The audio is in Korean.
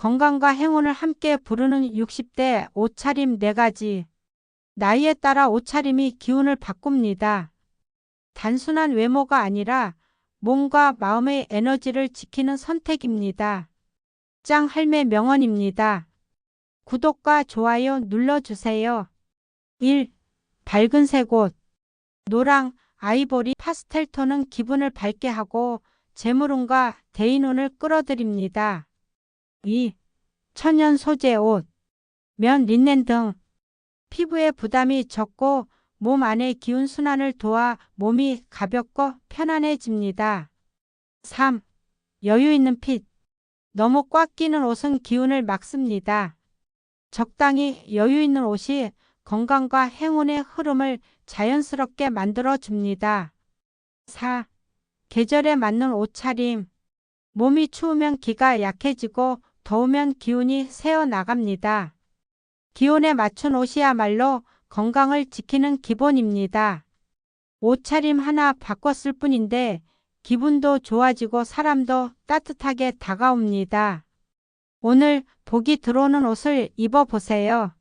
건강과 행운을 함께 부르는 60대 옷차림 4가지. 나이에 따라 옷차림이 기운을 바꿉니다. 단순한 외모가 아니라 몸과 마음의 에너지를 지키는 선택입니다. 짱 할매 명언입니다. 구독과 좋아요 눌러주세요. 1. 밝은 색 옷. 노랑, 아이보리, 파스텔 톤은 기분을 밝게 하고 재물운과 대인운을 끌어들입니다. 2. 천연 소재 옷. 면, 린넨 등 피부에 부담이 적고 몸 안의 기운 순환을 도와 몸이 가볍고 편안해집니다. 3. 여유 있는 핏. 너무 꽉 끼는 옷은 기운을 막습니다. 적당히 여유 있는 옷이 건강과 행운의 흐름을 자연스럽게 만들어 줍니다. 4. 계절에 맞는 옷차림. 몸이 추우면 기가 약해지고 더우면 기운이 새어 나갑니다. 기온에 맞춘 옷이야말로 건강을 지키는 기본입니다. 옷차림 하나 바꿨을 뿐인데 기분도 좋아지고 사람도 따뜻하게 다가옵니다. 오늘 복이 들어오는 옷을 입어보세요.